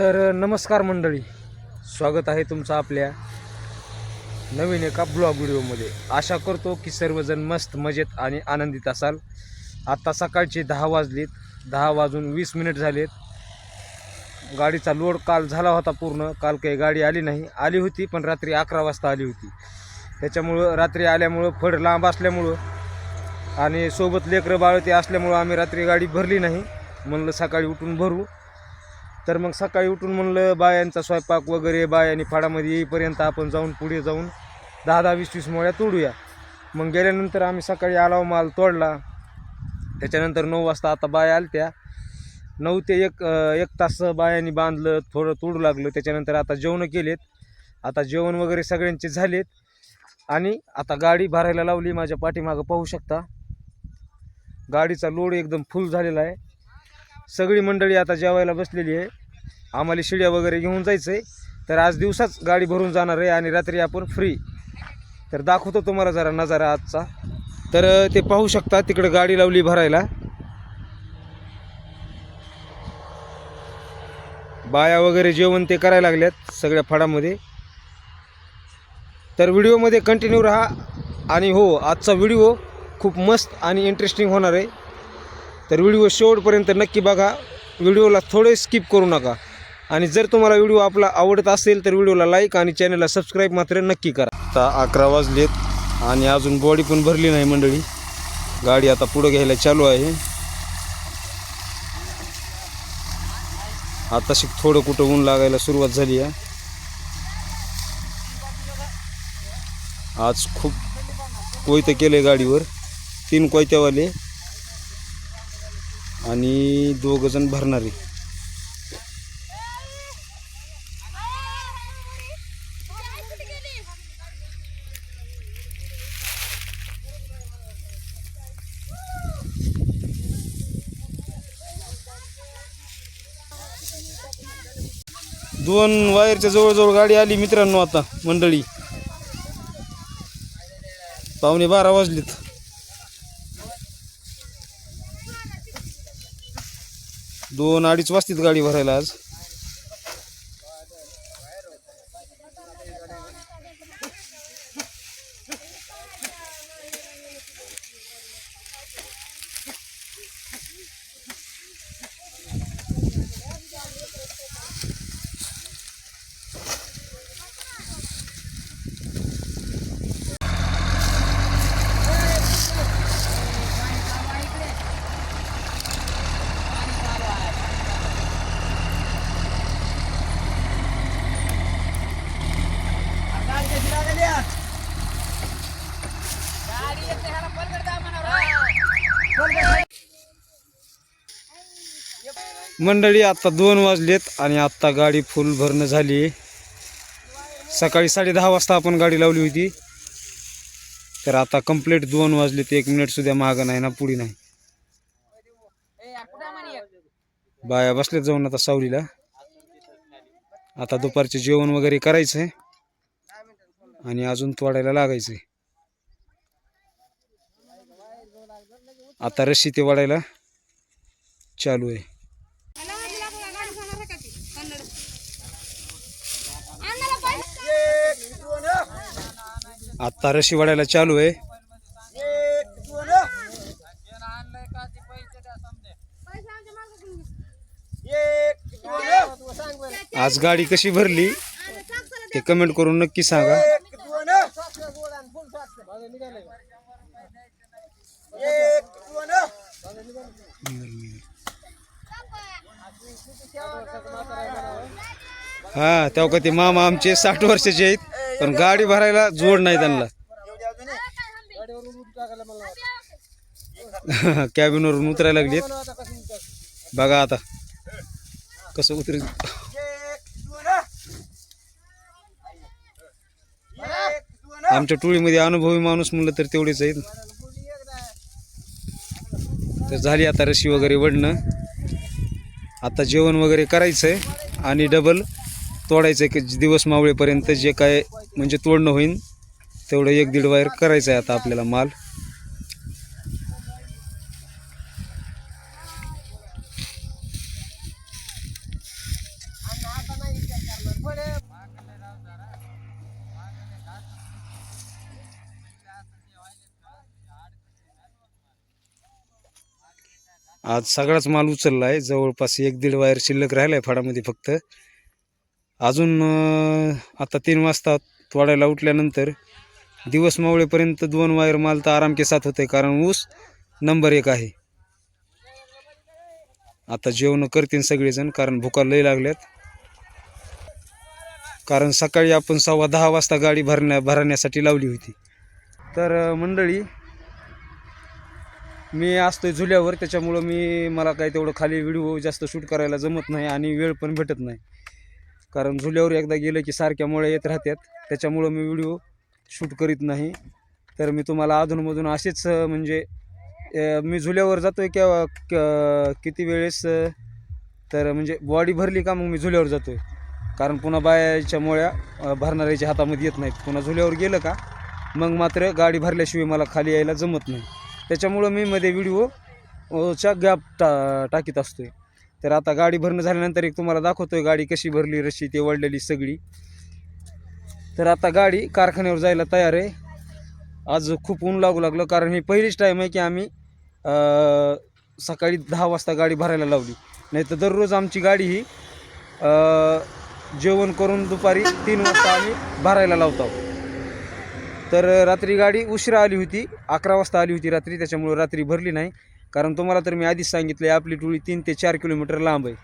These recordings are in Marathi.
तर नमस्कार मंडळी. स्वागत आहे तुमचं आपल्या नवीन एका ब्लॉग व्हिडिओमध्ये. आशा करतो की सर्वजण मस्त मजेत आणि आनंदित असाल. आत्ता सकाळचे दहा वाजलेत. दहा वाजून वीस मिनिट झालेत. गाडीचा लोड काल झाला होता पूर्ण. काल काही गाडी आली नाही. आली होती पण रात्री अकरा वाजता आली होती. त्याच्यामुळं रात्री आल्यामुळं फड लांब असल्यामुळं आणि सोबत लेकरं बाळती असल्यामुळं आम्ही रात्री गाडी भरली नाही. म्हणलं सकाळी उठून भरू. तर मग सकाळी उठून म्हणलं बायांचा स्वयंपाक वगैरे बायांनी फाडामध्ये येईपर्यंत आपण जाऊन पुढे जाऊन दहा दहा वीस वीस मोळ्या तोडूया. मग गेल्यानंतर आम्ही सकाळी आलाव माल तोडला. त्याच्यानंतर नऊ वाजता आता बाया आलत्या. नऊ ते एक एक तास बायांनी बांधलं थोडं तोडू लागलं. त्याच्यानंतर आता जेवणं केलेत. आता जेवण वगैरे सगळ्यांचे झालेत. आणि आता गाडी भरायला लावली माझ्या पाठीमागं पाहू शकता. गाडीचा लोड एकदम फुल झालेला आहे. सगळी मंडळी आता जेवायला बसलेली आहे. आम्हाला शिड्या वगैरे घेऊन जायचं आहे तर आज दिवसाच गाडी भरून जाणार आहे आणि रात्री आपण फ्री तर दाखवतो तुम्हाला जरा नजारा आजचा. तर ते पाहू शकता तिकडं गाडी लावली भरायला. बाया वगैरे जेवण ते करायला लागल्यात सगळ्या फळामध्ये. तर व्हिडिओमध्ये कंटिन्यू राहा. आणि हो आजचा व्हिडिओ खूप मस्त आणि इंटरेस्टिंग होणार आहे. तर व्हिडिओ शेवटपर्यंत नक्की बघा. व्हिडिओला थोडे स्किप करू नका. आणि जर तुम्हाला व्हिडिओ आपला आवडत असेल तर व्हिडिओला लाईक आणि चॅनलला सबस्क्राईब मात्र नक्की करा. आता अकरा वाजलेत आणि अजून बॉडी पण भरली नाही मंडळी. गाडी आता पुढं घ्यायला चालू आहे. आताशी थोडं कुठं ऊन लागायला सुरुवात झाली आहे. आज खूप कोयतं केलं गाडीवर. तीन कोयत्यावाले. आणि दोघ जण भरणारे. दोन वायरच्या जवळजवळ गाडी आली मित्रांनो आता मंडळी. पावणे बारा वाजलेत. दोन अडीच वाजतील गाडी भरायला आज. मंडळी आत्ता दोन वाजलेत आणि आत्ता गाडी फुल भरणं झाली. सकाळी साडे दहा वाजता आपण गाडी लावली होती. तर आता कंप्लीट दोन वाजलेत एक मिनिट सुद्धा मागं नाही ना पुढे नाही. बाया बसल्यात जाऊन आता सावलीला. आता दुपारचे जेवण वगैरे करायचंय. आणि अजून तोडायला लागायचंय. आता रशी ते वाढायला चालू आहे. आता रशी वाढायला चालू आहे. आज गाडी कशी भरली? ते कमेंट करून नक्की सांगा. हा तेव्हा का ते मामा आमचे साठ वर्षाचे आहेत. पण गाडी भरायला जोड नाही त्यांना. कॅबिनवरून उतरायला लागलीत बघा आता कसं उतरेल आमच्या टोळीमध्ये अनुभवी माणूस म्हणलं तर तेवढेच आहेत. तर झाली आता रशी वगैरे वडणं आता जेवण वगैरे करायचं आहे आणि डबल तोडायचं आहे की दिवस मावळेपर्यंत जे काय म्हणजे तोडणं होईल तेवढं एक दीड वायर करायचं आहे आता आपल्याला माल. आज सगळाच माल उचलला आहे जवळपास एक दीड वायर शिल्लक राहिला आहे फडामध्ये फक्त. अजून आता तीन वाजता तोडायला उठल्यानंतर दिवस मावळेपर्यंत दोन वायर माल तर आराम के साथ होते कारण ऊस नंबर एक आहे. आता जेवण करतील सगळेजण कारण भुका लय लागल्यात. कारण सकाळी आपण सव्वा दहा वाजता गाडी भरण्या भरण्यासाठी लावली होती. तर मंडळी मी असतोय झुल्यावर त्याच्यामुळं मी मला काही तेवढं खाली व्हिडिओ जास्त शूट करायला जमत नाही आणि वेळ पण भेटत नाही. कारण झुल्यावर एकदा गेलं की सारख्या मुळे येत राहतात. त्याच्यामुळं मी व्हिडिओ शूट करीत नाही. तर मी तुम्हाला अधूनमधून असेच म्हणजे मी झुल्यावर जातो किंवा क- किती वेळेस तर म्हणजे बॉडी भरली का मग मी झुल्यावर जातोय. कारण पुन्हा बायाच्या मुळ्या भरणाऱ्याच्या हातामध्ये येत नाहीत. पुन्हा झुल्यावर गेलं का मग मात्र गाडी भरल्याशिवाय मला खाली यायला जमत नाही. त्याच्यामुळं मी मध्ये व्हिडिओ च्या गॅप टा टाकीत असतो आहे तर आता गाडी भरणं झाल्यानंतर एक तुम्हाला दाखवतोय गाडी कशी भरली रशी ते वळलेली सगळी. तर आता गाडी कारखान्यावर जायला तयार आहे. आज खूप ऊन लागू लागलं कारण ही पहिलीच टाईम आहे की आम्ही सकाळी दहा वाजता गाडी भरायला लावली. नाही तर दररोज आमची गाडी ही जेवण करून दुपारी तीन वाजता आम्ही भरायला लावतो. तर रात्री गाडी उशिरा आली होती अकरा वाजता आली होती रात्री त्याच्यामुळं रात्री भरली नाही. कारण तुम्हाला तर मी आधीच सांगितलं आहे आपली टोळी तीन ते चार किलोमीटर लांब आहे.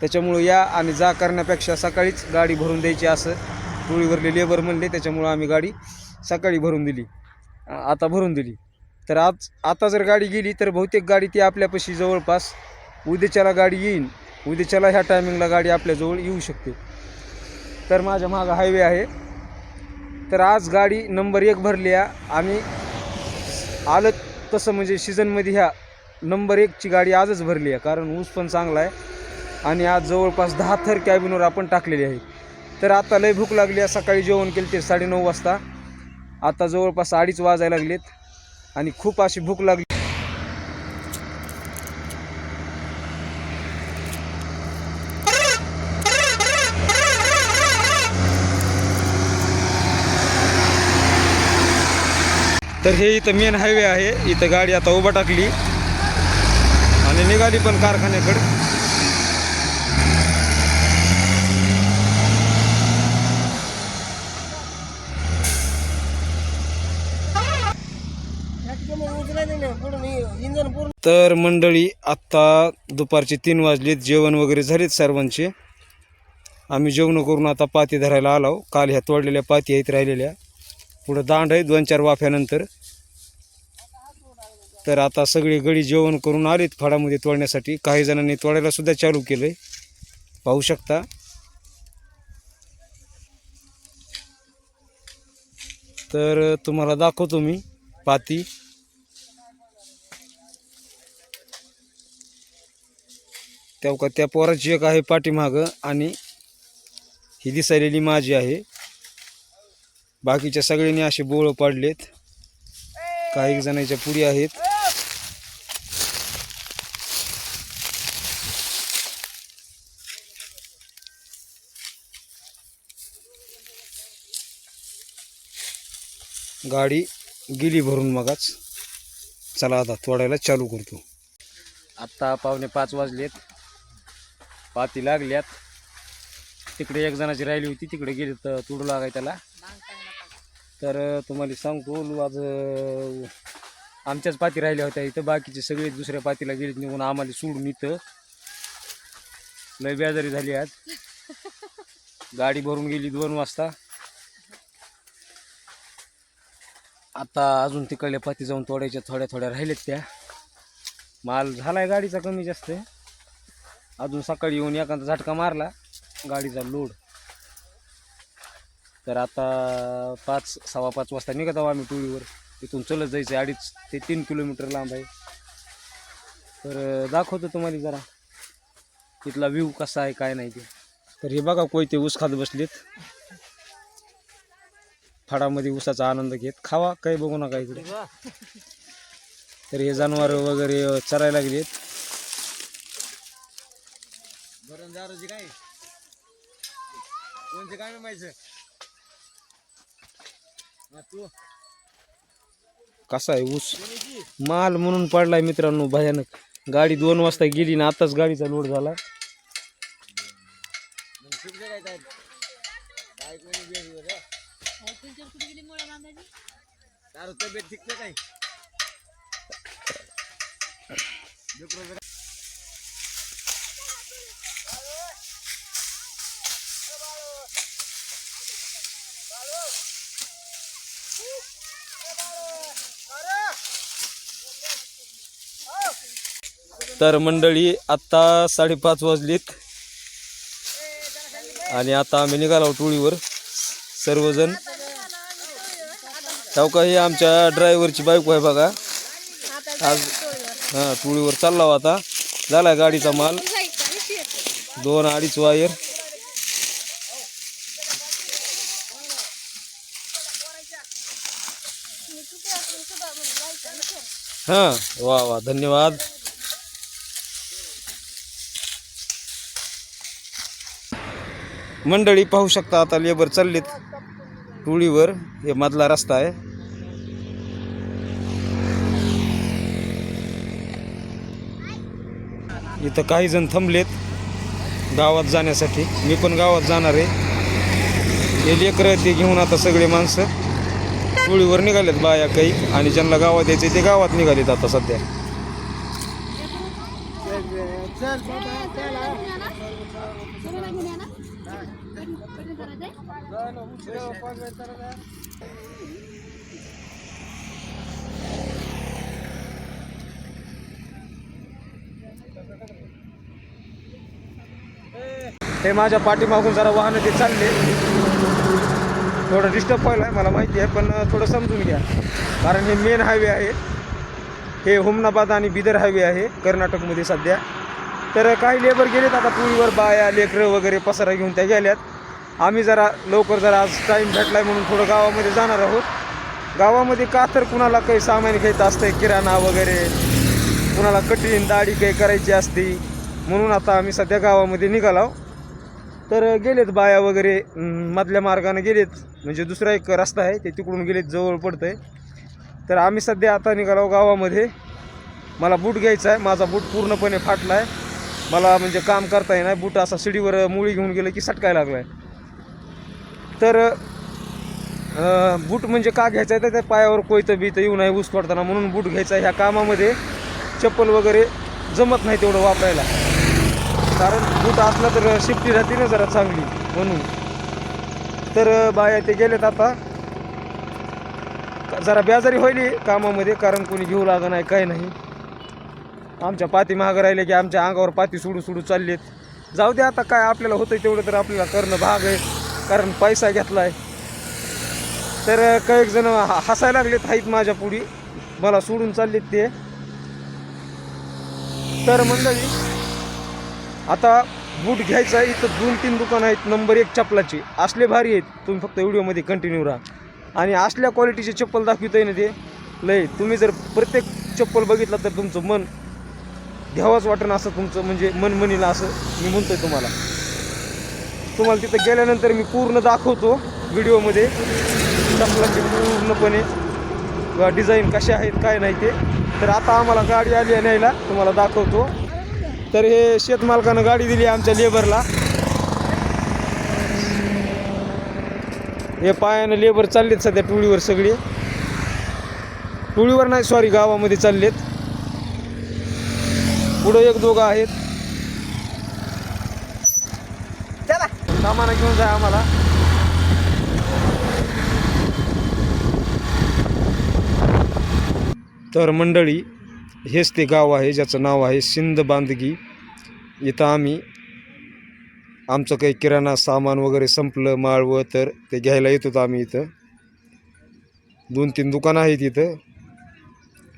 त्याच्यामुळं या आणि जा करण्यापेक्षा सकाळीच गाडी भरून द्यायची असं टोळीवरले लेबर म्हणले त्याच्यामुळं आम्ही गाडी सकाळी भरून दिली. आता भरून दिली. तर आज आता जर गाडी गेली तर बहुतेक गाडी ती आपल्यापाशी जवळपास उद्याच्याला गाडी येईन. उद्याच्याला ह्या टायमिंगला गाडी आपल्याजवळ येऊ शकते. तर माझ्या मागं हायवे आहे. तर आज गाडी नंबर एक भरली आहे. आम्ही आलं तसं म्हणजे सीझनमध्ये ह्या नंबर एकची गाडी आजच भरली आहे. कारण ऊस पण चांगला आहे. आणि आज जवळपास दहा थर कॅबिनवर आपण टाकलेली आहे. तर आता लय भूक लागली आहे. सकाळी जेवण केलं ते साडेनऊ वाजता. आता जवळपास अडीच वाजायला लागलेत. आणि खूप अशी भूक लागली. तर हे इथं मेन हायवे आहे. इथं गाडी आता उभा टाकली. आणि निघाली पण कारखान्याकडे. तर मंडळी आत्ता दुपारचे तीन वाजलेत. जेवण वगैरे झालेत सर्वांचे. आम्ही जेवण करून आता पाती धरायला आलो काल ह्या तोडलेल्या पाती आहेत राहिलेल्या. पुढं दांड आहे दोन चार वाफ्यानंतर. तर आता सगळी गडी जेवण करून आलीत फळामध्ये तोडण्यासाठी. काही जणांनी तोडायला सुद्धा चालू केलंय. पाहू शकता. तर तुम्हाला दाखवतो मी पाती. त्या का त्या पोराची एक आहे पाठीमागं आणि ही दिसायलेली माझी आहे. बाकीच्या सगळ्यांनी असे बोळ पाडलेत. काही जणांच्या पुढी आहेत. गाडी गेली भरून मगाच. चला आता तोडायला चालू करतो. आत्ता पावणे पाच वाजलेत. पाती लागल्यात. तिकडे एक जणाची राहिली होती तिकडे गेली तर तुडू लागाय त्याला. तर तुम्हाला सांगतो आज आमच्याच पाती राहिल्या होत्या इथं. बाकीचे सगळे दुसऱ्या पातीला गेले निघून आम्हाला सोडून इथं. लय बेजारी झाली आज. गाडी भरून गेली दोन वाजता. आता अजून तिकडल्या पाती जाऊन तोडायच्या थोड्या थोड्या राहिल्यात त्या. माल झालाय गाडीचा कमी जास्त. अजून सकाळी येऊन एखादा झटका मारला गाडीचा लोड तर आता पाच सव्वा पाच वाजता निघत आहो आम्ही टोळीवर. इथून चलत जायचं आहे अडीच ते तीन किलोमीटर लांब आहे. तर दाखवतो तुम्हाला जरा. तिथला व्ह्यू कसा आहे काय नाही ते. तर हे बघा कोयते ऊस खात बसलेत. फळामध्ये ऊसाचा आनंद घेत. खावा काही बघू नका इकडे. तर हे जनावर वगैरे चरायला लागलेत काय? कसा आहे ऊस? माल म्हणून पडलाय मित्रांनो भयानक. गाडी दोन वाजता गेली ना आताच गाडीचा लोड झाला. तब्येत ठीक नाही तर मंडळी आत्ता साडेपाच वाजलीत. आणि आता आम्ही निघालो टोळीवर. सर्वजण. हो का ही आमच्या ड्रायव्हरची बायको आहे बघा. आज हां टोळीवर चालला हो आता. झाला गाडीचा माल. दोन अडीच वायर. हां वा वा धन्यवाद. मंडळी पाहू शकता आता लेबर चाललेत. टोळीवर हे मधला रस्ता आहे. इथं काही जण थांबलेत गावात जाण्यासाठी. मी पण गावात जाणार आहे. हे लेकर ते घेऊन आता सगळे माणसं टोळीवर निघालेत बाया काही आणि ज्यांना गावात यायचे ते गावात निघालेत आता सध्या. हे माझ्या पाठीमागून जरा वाहनं ते चालले थोडं डिस्टर्ब व्हायला आहे मला माहिती आहे पण थोडं समजून घ्या. कारण हे मेन हायवे आहे. हे हुमनाबाद आणि बिदर हायवे आहे कर्नाटकमध्ये सध्या. तर काही लेबर गेलेत आता पुळीवर बाया लेकरं वगैरे पसारा घेऊन त्या गेल्यात. आम्ही जरा लवकर जरा आज टाईम भेटलाय म्हणून थोडं गावामध्ये जाणार आहोत. गावामध्ये का तर कुणाला काही सामान घ्यायचं असतंय किराणा वगैरे कुणाला कठीण दाढी काही करायची असते म्हणून आता आम्ही सध्या गावामध्ये निघालो तर गेलेत बाया वगैरे मधल्या मार्गाने गेलेत म्हणजे दुसरा एक रस्ता आहे ते तिकडून गेलेत जवळ पडतंय. तर आम्ही सध्या आता निघालो गावामध्ये. मला बूट घ्यायचा आहे माझा बूट पूर्णपणे फाटला आहे मला म्हणजे काम करता येणार बूट असा शिडीवर मुळी घेऊन गेलं की सटकायला लागला आहे तर बूट म्हणजे का घ्यायचा आहे? तर त्या पायावर कोयतं बीतं येऊ नये ऊस पडताना म्हणून बूट घ्यायचा ह्या कामामध्ये चप्पल वगैरे जमत नाही तेवढं वापरायला. कारण बूट असला तर शिफ्टी राहते ना जरा चांगली म्हणून. तर बाया ते गेलेत आता. जरा बेजारी होईल कामामध्ये कारण कोणी घेऊ लागा नाही काय नाही. आमच्या पाती महाग राहिले की आमच्या अंगावर पाती सोडू सोडू चाललेत. जाऊ दे आता काय आपल्याला होतं तेवढं तर आपल्याला करणं भाग आहे. कारण पैसा घेतला आहे तर काही जण हसायला लागलेत आहेत माझ्या पुढे. मला सोडून चाललेत ते. तर मंडळी आता बूट घ्यायचा आहे. इथं दोन तीन दुकानं आहेत. नंबर एक चपलाची. असले भारी आहेत. तुम्ही फक्त व्हिडिओमध्ये कंटिन्यू राहा. आणि असल्या क्वालिटीचे चप्पल दाखविता ना ते. लय तुम्ही जर प्रत्येक चप्पल बघितला तर तुमचं मन घ्यावंच वाटणं असं तुमचं म्हणजे मनमनीला असं मी म्हणतोय तुम्हाला. तुम्हाला तिथं गेल्यानंतर मी पूर्ण दाखवतो व्हिडिओमध्ये. चप्पलाचे पूर्णपणे डिझाईन कसे आहेत काय नाही ते. तर आता आम्हाला गाडी आली आहे न्यायला तुम्हाला दाखवतो. तर हे शेतमालकानं गाडी दिली आमच्या लेबरला. हे पायानं लेबर चाललेत सध्या टोळीवर सगळे. टोळीवर नाही सॉरी गावामध्ये चाललेत. पुढं एक दोघं आहेत. सामान घेऊन जा आम्हाला. तर मंडळी हेच ते गाव आहे ज्याचं नाव आहे सिंध बांदगी. इथं आम्ही आमचं काही किराणा सामान वगैरे संपलं माळवं तर ते घ्यायला येत होतो आम्ही इथं. दोन तीन दुकानं आहेत इथं.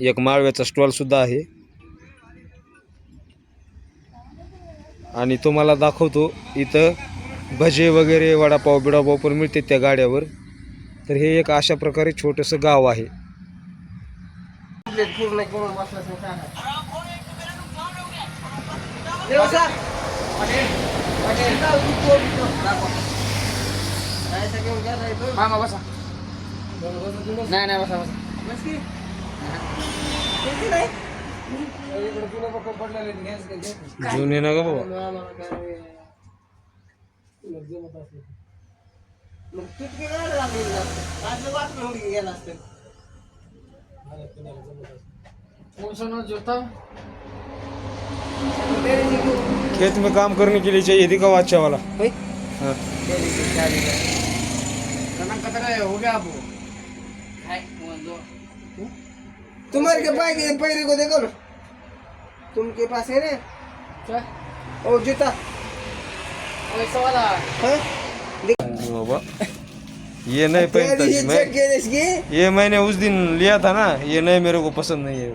एक माळव्याचा स्टॉलसुद्धा आहे. आणि तुम्हाला दाखवतो इथं भजे वगैरे वडापाव बिडापाव पण मिळते त्या गाड्यावर. तर हे एक अशा प्रकारे छोटंसं गाव आहे. नाही नाही बसा. बसा जुने ना ग बाबा मग असतं वाटलं गेला असतं खेत में काम करने के लिए चाहिए थी कवा अच्छा वाला हाँ। तुम्हारे के पास ये पैरे को देखो ना। तुम के पास है ना? ओ जूता। हाँ? बाबा ये नहीं पहनता ये मैं। ये मैंने उस दिन लिया था ना ये नहीं मेरे को पसंद नहीं है।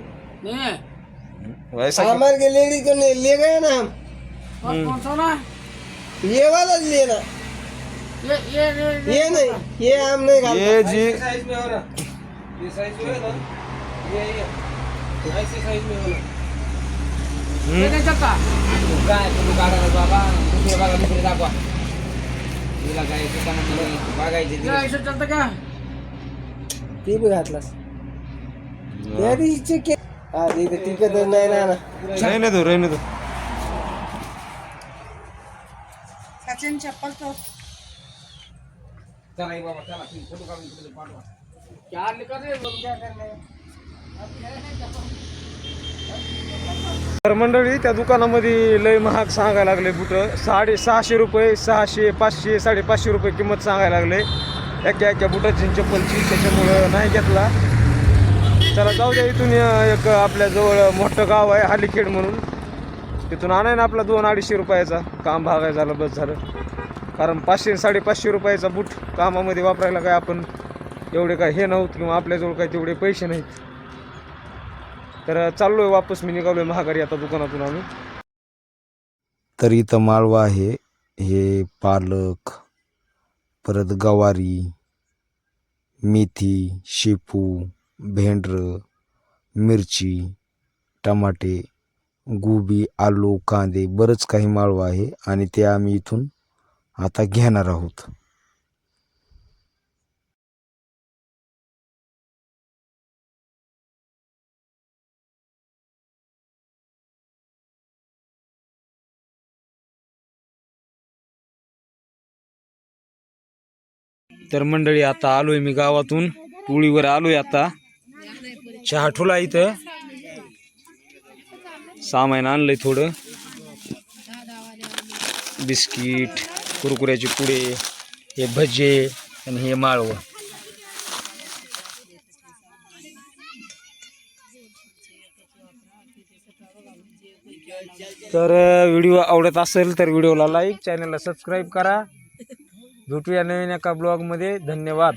वैसा? हमारे के लेडी को ले ले गए ना हम? हम्म। ये वाला लेना ये नहीं ये हम नहीं खाते। ये जी हम्म, ती बी घातलास त्या दिवशी चेक केलं हा तिथे टिकत नाही ना ना रहने दो रहने दो सचिन चप्पल तो तर मंडळी त्या दुकानामध्ये लय महाग सांगायला लागले बुटं. साडे सहाशे रुपये सहाशे पाचशे साडेपाचशे रुपये किंमत सांगायला लागले. एका एका बुटाची चप्पलची त्याच्यामुळं नाही घेतला. चला जाऊ द्या इथून एक आपल्या जवळ मोठं गाव आहे हालीखेड म्हणून. तिथून आणाय ना आपला दोन अडीचशे रुपयाचा. काम भागाय झालं बस झालं. कारण पाचशे साडेपाचशे रुपयाचा बूट कामामध्ये वापरायला काय आपण एवढे काय हे नव्हतं किंवा आपल्याजवळ काय तेवढे पैसे नाहीत. तर चाललोय वापस. मी निघालोय महागारी आता दुकानातून आम्ही. तर इथं माळवा आहे. हे पालक परत गवारी मेथी शेपू भेंडरं मिरची टमाटे गोबी आलू कांदे बरंच काही माळवा आहे आणि ते आम्ही इथून आता घेणार आहोत. तर मंडळी आता आलोय मी गावातून. टोळीवर आलोय आता. चहा ठुला इथं. सामान आणलंय थोडं. बिस्किट कुरकुऱ्याचे पुडे हे भजे आणि हे माळवं. तर व्हिडिओ आवडत असेल तर व्हिडिओला लाईक चॅनलला सबस्क्राईब करा. भेटूया नवीन एका ब्लॉगमध्ये. धन्यवाद.